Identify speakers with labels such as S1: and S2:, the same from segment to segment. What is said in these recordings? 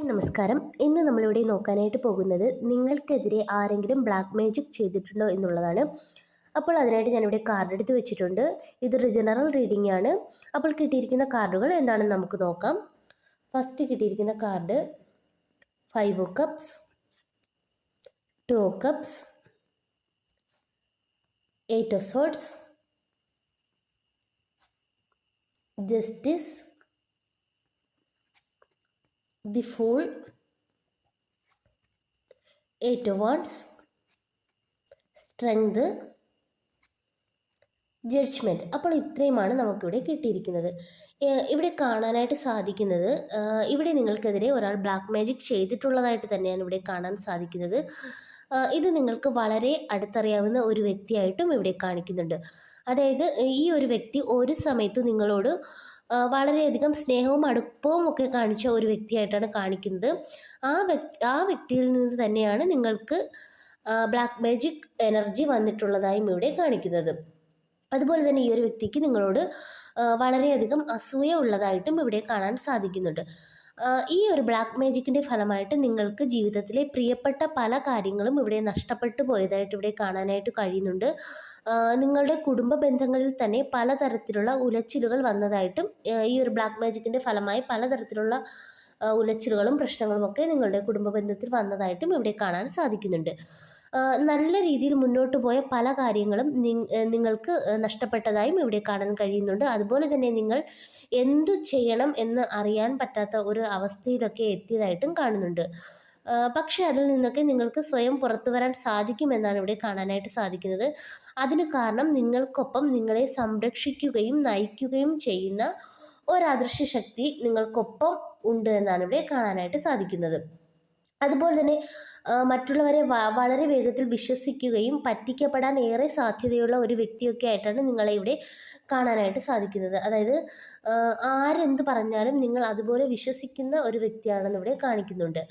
S1: Hi നമസ്കാരം. ഇന്ന് നമ്മളിവിടെ നോക്കാനായിട്ട് പോകുന്നത് നിങ്ങൾക്കെതിരെ ആരെങ്കിലും ബ്ലാക്ക് മാജിക് ചെയ്തിട്ടുണ്ടോ എന്നുള്ളതാണ്. അപ്പോൾ അതിനായിട്ട് ഞാനിവിടെ കാർഡ് എടുത്ത് വെച്ചിട്ടുണ്ട്. ഇതൊരു ജനറൽ റീഡിംഗ് ആണ്. അപ്പോൾ കിട്ടിയിരിക്കുന്ന കാർഡുകൾ എന്താണെന്ന് നമുക്ക് നോക്കാം. ഫസ്റ്റ് കിട്ടിയിരിക്കുന്ന card five cups two cups eight of swords justice the eight of wands strength judgement. അപ്പോൾ ഇത്രയുമാണ് നമുക്കിവിടെ കിട്ടിയിരിക്കുന്നത്. ഇവിടെ കാണാനായിട്ട് സാധിക്കുന്നത് ഇവിടെ നിങ്ങൾക്കെതിരെ ഒരാൾ ബ്ലാക്ക് മാജിക് ചെയ്തിട്ടുള്ളതായിട്ട് തന്നെയാണ് ഇവിടെ കാണാൻ സാധിക്കുന്നത്. ഇത് നിങ്ങൾക്ക് വളരെ അടുത്തറിയാവുന്ന ഒരു വ്യക്തിയായിട്ടും ഇവിടെ കാണിക്കുന്നുണ്ട്. അതായത് ഈ ഒരു വ്യക്തി ഒരു സമയത്ത് നിങ്ങളോട് വളരെയധികം സ്നേഹവും അടുപ്പവും ഒക്കെ കാണിച്ച ഒരു വ്യക്തിയായിട്ടാണ് കാണിക്കുന്നത്. ആ വ്യക്തി ആ വ്യക്തിയിൽ നിന്ന് തന്നെയാണ് നിങ്ങൾക്ക് ബ്ലാക്ക് മാജിക് എനർജി വന്നിട്ടുള്ളതായും ഇവിടെ കാണിക്കുന്നത്. അതുപോലെ തന്നെ ഈ ഒരു വ്യക്തിക്ക് നിങ്ങളോട് വളരെയധികം അസൂയ ഉള്ളതായിട്ടും ഇവിടെ കാണാൻ സാധിക്കുന്നുണ്ട്. ഈ ഒരു ബ്ലാക്ക് മാജിക്കിന്റെ ഫലമായിട്ട് നിങ്ങൾക്ക് ജീവിതത്തിലെ പ്രിയപ്പെട്ട പല കാര്യങ്ങളും ഇവിടെ നഷ്ടപ്പെട്ടു പോയതായിട്ട് ഇവിടെ കാണാനായിട്ട് കഴിയുന്നുണ്ട്. നിങ്ങളുടെ കുടുംബ ബന്ധങ്ങളിൽ തന്നെ പലതരത്തിലുള്ള ഉലച്ചിലുകൾ വന്നതായിട്ടും ഈ ഒരു ബ്ലാക്ക് മാജിക്കിന്റെ ഫലമായി പലതരത്തിലുള്ള ഉലച്ചിലുകളും പ്രശ്നങ്ങളും ഒക്കെ നിങ്ങളുടെ കുടുംബ ബന്ധത്തിൽ വന്നതായിട്ടും ഇവിടെ കാണാൻ സാധിക്കുന്നുണ്ട്. നല്ല രീതിയിൽ മുന്നോട്ട് പോയ പല കാര്യങ്ങളും നിങ്ങൾക്ക് നഷ്ടപ്പെട്ടതായും ഇവിടെ കാണാൻ കഴിയുന്നുണ്ട്. അതുപോലെ തന്നെ നിങ്ങൾ എന്തു ചെയ്യണം എന്ന് അറിയാൻ പറ്റാത്ത ഒരു അവസ്ഥയിലൊക്കെ എത്തിയതായിട്ടും കാണുന്നുണ്ട്. പക്ഷേ അതിൽ നിന്നൊക്കെ നിങ്ങൾക്ക് സ്വയം പുറത്തു വരാൻ സാധിക്കുമെന്നാണ് ഇവിടെ കാണാനായിട്ട് സാധിക്കുന്നത്. അതിന് കാരണം നിങ്ങൾക്കൊപ്പം നിങ്ങളെ സംരക്ഷിക്കുകയും നയിക്കുകയും ചെയ്യുന്ന ഒരദൃശ്യ ശക്തി നിങ്ങൾക്കൊപ്പം ഉണ്ട് എന്നാണ് ഇവിടെ കാണാനായിട്ട് സാധിക്കുന്നത്. അതുപോലെ തന്നെ മറ്റുള്ളവരെ വളരെ വേഗത്തിൽ വിശ്വസിക്കുകയും പറ്റിക്കപ്പെടാൻ ഏറെ സാധ്യതയുള്ള ഒരു വ്യക്തിയൊക്കെ ആയിട്ടാണ് നിങ്ങളെ ഇവിടെ കാണാനായിട്ട് സാധിക്കുന്നത്. അതായത് ആരെന്ത് പറഞ്ഞാലും നിങ്ങൾ അതുപോലെ വിശ്വസിക്കുന്ന ഒരു വ്യക്തിയാണെന്ന് ഇവിടെ കാണിക്കുന്നുണ്ട്.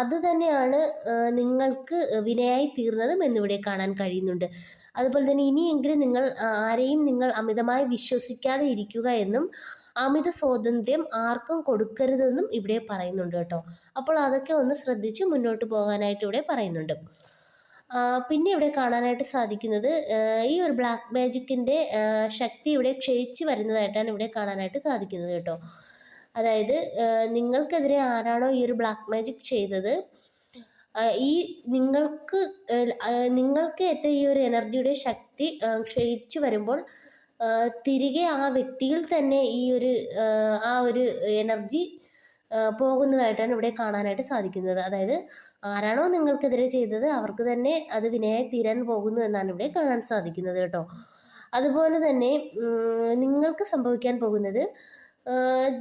S1: അത് തന്നെയാണ് നിങ്ങൾക്ക് വിനയായി തീർന്നതും എന്നിവിടെ കാണാൻ കഴിയുന്നുണ്ട്. അതുപോലെ തന്നെ ഇനിയെങ്കിലും നിങ്ങൾ ആരെയും നിങ്ങൾ അമിതമായി വിശ്വസിക്കാതെ ഇരിക്കുക എന്നും അമിത സ്വാതന്ത്ര്യം ആർക്കും കൊടുക്കരുതെന്നും ഇവിടെ പറയുന്നുണ്ട് കേട്ടോ. അപ്പോൾ അതൊക്കെ ഒന്ന് ശ്രദ്ധിച്ച് മുന്നോട്ട് പോകാനായിട്ട് ഇവിടെ പറയുന്നുണ്ട്. പിന്നെ ഇവിടെ കാണാനായിട്ട് സാധിക്കുന്നത് ഈ ഒരു ബ്ലാക്ക് മാജിക്കിന്റെ ശക്തി ഇവിടെ ക്ഷയിച്ച് വരുന്നതായിട്ടാണ് ഇവിടെ കാണാനായിട്ട് സാധിക്കുന്നത് കേട്ടോ. അതായത് നിങ്ങൾക്കെതിരെ ആരാണോ ഈ ഒരു ബ്ലാക്ക് മാജിക് ചെയ്തത് ഈ നിങ്ങൾക്ക് നിങ്ങൾക്ക് ഏറ്റ ഈ ഒരു എനർജിയുടെ ശക്തി ക്ഷയിച്ചു വരുമ്പോൾ തിരികെ ആ വ്യക്തിയിൽ തന്നെ ഈ ഒരു ആ, ഒരു എനർജി പോകുന്നതായിട്ടാണ് ഇവിടെ കാണാനായിട്ട് സാധിക്കുന്നത്. അതായത് ആരാണോ നിങ്ങൾക്കെതിരെ ചെയ്തത് അവർക്ക് തന്നെ അത് വിനയായി തീരാൻ പോകുന്നു എന്നാണ് ഇവിടെ കാണാൻ സാധിക്കുന്നത് കേട്ടോ. അതുപോലെ തന്നെ നിങ്ങൾക്ക് സംഭവിക്കാൻ പോകുന്നത്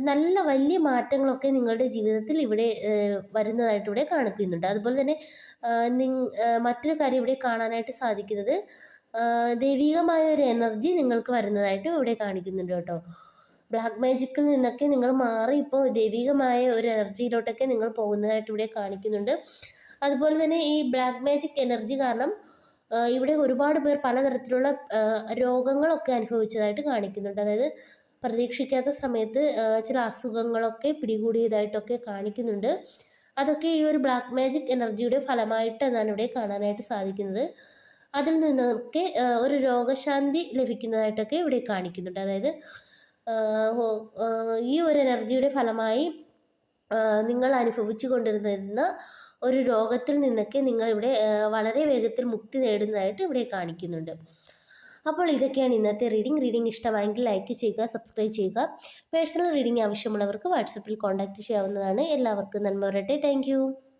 S1: നല്ല വലിയ മാറ്റങ്ങളൊക്കെ നിങ്ങളുടെ ജീവിതത്തിൽ ഇവിടെ വരുന്നതായിട്ട് ഇവിടെ കാണിക്കുന്നുണ്ട്. അതുപോലെ തന്നെ മറ്റൊരു കാര്യം ഇവിടെ കാണാനായിട്ട് സാധിക്കുന്നത് ദൈവികമായ ഒരു എനർജി നിങ്ങൾക്ക് വരുന്നതായിട്ട് ഇവിടെ കാണിക്കുന്നുണ്ട് കേട്ടോ. ബ്ലാക്ക് മാജിക്കിൽ നിന്നൊക്കെ നിങ്ങൾ മാറി ഇപ്പോൾ ദൈവികമായ ഒരു എനർജിയിലോട്ടൊക്കെ നിങ്ങൾ പോകുന്നതായിട്ട് ഇവിടെ കാണിക്കുന്നുണ്ട്. അതുപോലെ തന്നെ ഈ ബ്ലാക്ക് മാജിക് എനർജി കാരണം ഇവിടെ ഒരുപാട് പേർ പലതരത്തിലുള്ള രോഗങ്ങളൊക്കെ അനുഭവിച്ചതായിട്ട് കാണിക്കുന്നുണ്ട്. അതായത് പ്രതീക്ഷിക്കാത്ത സമയത്ത് ചില അസുഖങ്ങളൊക്കെ പിടികൂടിയതായിട്ടൊക്കെ കാണിക്കുന്നുണ്ട്. അതൊക്കെ ഈ ഒരു ബ്ലാക്ക് മാജിക് എനർജിയുടെ ഫലമായിട്ട് എന്നാണ് ഇവിടെ കാണാനായിട്ട് സാധിക്കുന്നത്. അതിൽ നിന്നൊക്കെ ഒരു രോഗശാന്തി ലഭിക്കുന്നതായിട്ടൊക്കെ ഇവിടെ കാണിക്കുന്നുണ്ട്. അതായത് ഈ ഒരു എനർജിയുടെ ഫലമായി നിങ്ങൾ അനുഭവിച്ചു കൊണ്ടിരുന്ന ഒരു രോഗത്തിൽ നിന്നൊക്കെ നിങ്ങൾ ഇവിടെ വളരെ വേഗത്തിൽ മുക്തി നേടുന്നതായിട്ട് ഇവിടെ കാണിക്കുന്നുണ്ട്. അപ്പോൾ ഇതൊക്കെയാണ് ഇന്നത്തെ റീഡിംഗ് റീഡിംഗ് ഇഷ്ടമായെങ്കിൽ ലൈക്ക് ചെയ്യുക സബ്സ്ക്രൈബ് ചെയ്യുക. പേഴ്സണൽ റീഡിംഗ് ആവശ്യമുള്ളവർക്ക് വാട്സപ്പിൽ കോൺടാക്ട് ചെയ്യാവുന്നതാണ്. എല്ലാവർക്കും നന്മ വരട്ടെ. താങ്ക്